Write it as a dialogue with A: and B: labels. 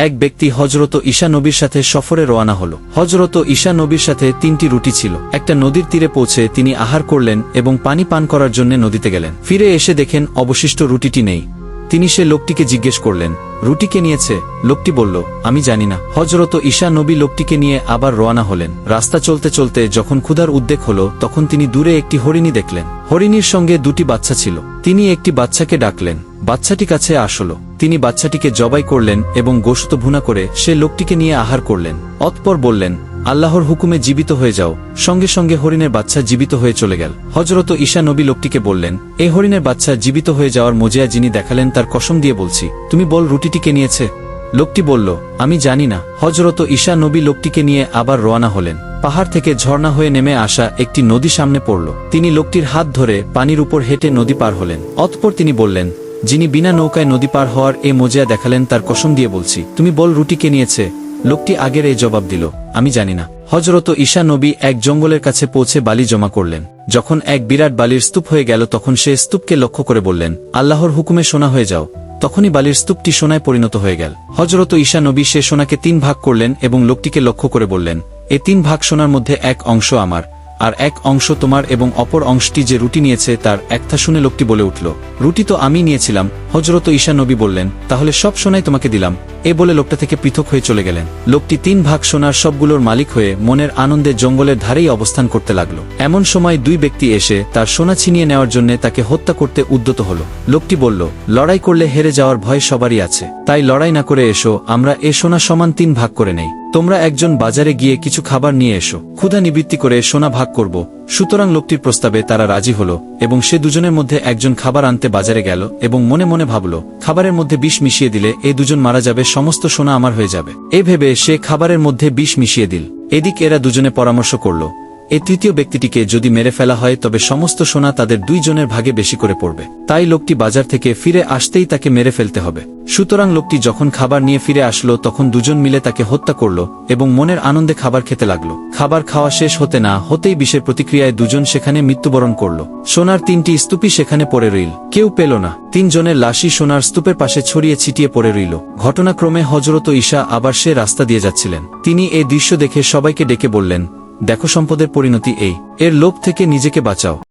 A: এক ব্যক্তি হজরত ঈশা নবীর সাথে সফরে রওনা হল। হজরত ঈশা নবীর সাথে তিনটি রুটি ছিল। একটা নদীর তীরে পৌঁছে তিনি আহার করলেন এবং পানি পান করার জন্য নদীতে গেলেন। ফিরে এসে দেখেন অবশিষ্ট রুটিটি নেই। তিনি সে লোকটিকে জিজ্ঞেস করলেন, রুটিকে নিয়েছে? লোকটি বলল, আমি জানি না। হজরত ঈশা নবী লোকটিকে নিয়ে আবার রওনা হলেন। রাস্তা চলতে চলতে যখন ক্ষুধার উদ্বেগ হল, তখন তিনি দূরে একটি হরিণী দেখলেন। হরিণীর সঙ্গে দুটি বাচ্চা ছিল। তিনি একটি বাচ্চাকে ডাকলেন। বাচ্চাটি কাছে আসলো। তিনি বাচ্চাটিকে জবাই করলেন এবং গোশত ভুনা করে সে লোকটিকে নিয়ে আহার করলেন। অতপর বললেন আল্লাহর হুকুমে জীবিত হয়ে যাও। সঙ্গে সঙ্গে হরিণের বাচ্চা জীবিত হয়ে চলে গেল। হজরত ঈশা নবী লোকটিকে বললেন এই হরিণের বাচ্চা জীবিত হয়ে যাওয়ার মজিয়া যিনি দেখালেন তার কসম দিয়ে বলছি, তুমি বল রুটিটিকে নিয়েছে? লোকটি বলল, আমি জানি না। হজরত ঈশা নবী লোকটিকে নিয়ে আবার রওনা হলেন। পাহাড় থেকে ঝর্ণা হয়ে নেমে আসা একটি নদী সামনে পড়ল। তিনি লোকটির হাত ধরে পানির উপর হেঁটে নদী পার হলেন। অতপর তিনি বললেন, যিনি বিনা নৌকায় নদী পার হওয়ার এ মজিয়া দেখালেন তার কসম দিয়ে বলছি, তুমি বল রুটিকে নিয়েছে? লোকটি আগের এই জবাব দিল, আমি জানি না। হজরত ঈশা নবী এক জঙ্গলের কাছে পৌঁছে বালি জমা করলেন। যখন এক বিরাট বালির স্তূপ হয়ে গেল, তখন সে স্তূপকে লক্ষ্য করে বললেন, আল্লাহর হুকুমে সোনা হয়ে যাও। তখনই বালির স্তূপটি সোনায় পরিণত হয়ে গেল। হজরত ঈশা নবী সে সোনাকে তিন ভাগ করলেন এবং লোকটিকে লক্ষ্য করে বললেন, এ তিন ভাগ সোনার মধ্যে এক অংশ আমার, আর এক অংশ তোমার এবং অপর অংশটি যে রুটি নিয়েছে তার, একথা শুনে লোকটি বলে উঠল, রুটি তো আমি নিয়েছিলাম হজরত ঈশা নবী বললেন, তাহলে সব সোনাই তোমাকে দিলাম। এ বলে লোকটা থেকে পৃথক হয়ে চলে গেলেন। লোকটি তিন ভাগ সোনার সবগুলোর মালিক হয়ে মনের আনন্দে জঙ্গলের ধারেই অবস্থান করতে লাগল। এমন সময় দুই ব্যক্তি এসে তার সোনা ছিনিয়ে নেওয়ার জন্য তাকে হত্যা করতে উদ্যত হল। লোকটি বলল, লড়াই করলে হেরে যাওয়ার ভয় সবারই আছে। তাই লড়াই না করে এসো, আমরা এ সোনা সমান তিন ভাগ করে নেই। তোমরা একজন বাজারে গিয়ে কিছু খাবার নিয়ে এসো। ক্ষুধা নিবৃত্তি করে সোনা ভাগ করব। সুতরাং লোকটির প্রস্তাবে তারা রাজি হল, এবং সে দুজনের মধ্যে একজন খাবার আনতে বাজারে গেল, এবং মনে মনে ভাবল, খাবারের মধ্যে বিষ মিশিয়ে দিলে এই দুজন মারা যাবে, সমস্ত সোনা আমার হয়ে যাবে। এ ভেবে সে খাবারের মধ্যে বিষ মিশিয়ে দিল। এদিক এরা দুজনে পরামর্শ করল এই তৃতীয় ব্যক্তিটিকে যদি মেরে ফেলা হয়, তবে সমস্ত সোনা তাদের দুইজনের ভাগে বেশি করে পড়বে। তাই লোকটি বাজার থেকে ফিরে আসতেই তাকে মেরে ফেলতে হবে। সুতরাং লোকটি যখন খাবার নিয়ে ফিরে আসলো, তখন দুজন মিলে তাকে হত্যা করল এবং মনের আনন্দে খাবার খেতে লাগল। খাবার খাওয়া শেষ হতে না হতেই বিষের প্রতিক্রিয়ায় দুজন সেখানে মৃত্যুবরণ করল। সোনার তিনটি স্তূপই সেখানে পড়ে রইল। কেউ পেল না। তিনজনের লাশই সোনার স্তূপের পাশে ছড়িয়ে ছিটিয়ে পড়ে রইল। ঘটনাক্রমে হজরত ঈশা আবার সে রাস্তা দিয়ে যাচ্ছিলেন। তিনি এই দৃশ্য দেখে সবাইকে ডেকে বললেন দেখো সম্পদের পরিণতি এই। এর লোভ থেকে নিজেকে বাঁচাও।